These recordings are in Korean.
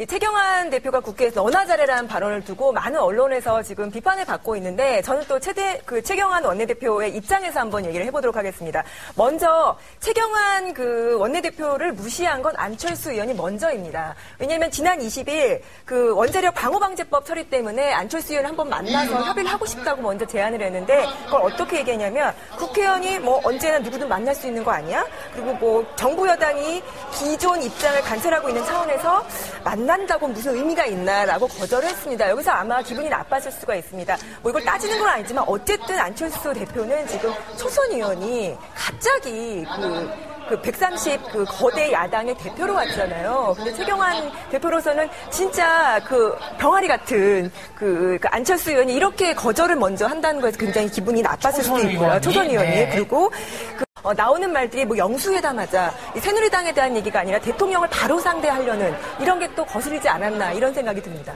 이 최경환 대표가 국회에서 잘해라는 발언을 두고 많은 언론에서 지금 비판을 받고 있는데 저는 또 최대 그 최경환 원내대표의 입장에서 한번 얘기를 해보도록 하겠습니다. 먼저 최경환 그 원내대표를 무시한 건 안철수 의원이 먼저입니다. 왜냐하면 지난 20일 그 원자력 방호방제법 처리 때문에 안철수 의원 한번 만나서 협의를 하고 싶다고 먼저 제안을 했는데 그걸 어떻게 얘기했냐면 국회의원이 뭐 언제나 누구든 만날 수 있는 거 아니야? 그리고 뭐 정부 여당이 기존 입장을 관철하고 있는 차원에서 만 난다고 무슨 의미가 있나라고 거절을 했습니다. 여기서 아마 기분이 나빠질 수가 있습니다. 뭐 이걸 따지는 건 아니지만 어쨌든 안철수 대표는 지금 초선 의원이 갑자기 그, 그130 그 거대 야당의 대표로 왔잖아요. 근데 최경환 대표로서는 진짜 그 병아리 같은 그, 그 안철수 의원이 이렇게 거절을 먼저 한다는 거에서 굉장히 기분이 나빴을 수도 있고요. 초선 의원이. 네. 그리고 그 어, 나오는 말들이 뭐 영수회담하자 이 새누리당에 대한 얘기가 아니라 대통령을 바로 상대하려는 이런 게 또 거슬리지 않았나 이런 생각이 듭니다.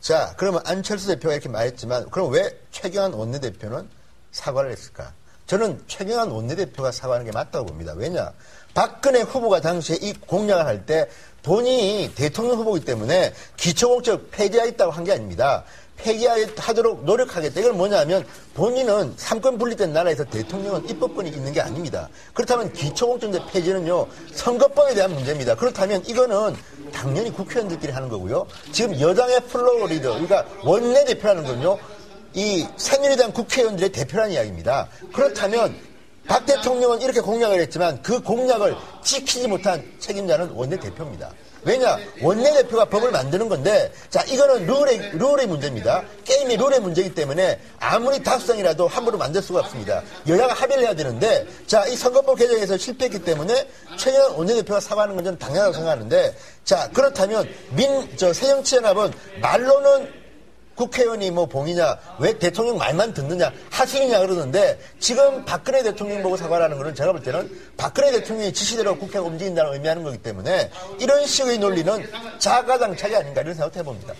자, 그러면 안철수 대표가 이렇게 말했지만, 그럼 왜 최경환 원내대표는 사과를 했을까? 저는 최경환 원내대표가 사과하는 게 맞다고 봅니다. 왜냐? 박근혜 후보가 당시에 이 공약을 할 때 본인이 대통령 후보이기 때문에 기초공적 폐지하겠다고 한 게 아닙니다. 폐기하도록 노력하겠다. 이건 뭐냐면 본인은 삼권 분립된 나라에서 대통령은 입법권이 있는 게 아닙니다. 그렇다면 기초공정제 폐지는요 선거법에 대한 문제입니다. 그렇다면 이거는 당연히 국회의원들끼리 하는 거고요. 지금 여당의 플로어 리더, 그러니까 원내 대표라는 건요 이 새누리당 국회의원들의 대표라는 이야기입니다. 그렇다면 박 대통령은 이렇게 공약을 했지만 그 공약을 지키지 못한 책임자는 원내대표입니다. 왜냐? 원내대표가 법을 만드는 건데, 자, 이거는 룰의, 룰의 문제입니다. 게임의 룰의 문제이기 때문에 아무리 다수당이라도 함부로 만들 수가 없습니다. 여야가 합의를 해야 되는데, 자, 이 선거법 개정에서 실패했기 때문에 최경환 원내대표가 사과하는 건 저는 당연하다고 생각하는데, 자, 그렇다면 민, 저, 새정치연합은 말로는 국회의원이 뭐 봉이냐, 왜 대통령 말만 듣느냐, 하식이냐 그러는데 지금 박근혜 대통령 보고 사과하는 거는 제가 볼 때는 박근혜 대통령의 지시대로 국회가 움직인다는 의미하는 거기 때문에 이런 식의 논리는 자가당착이 아닌가 이런 생각도 해봅니다.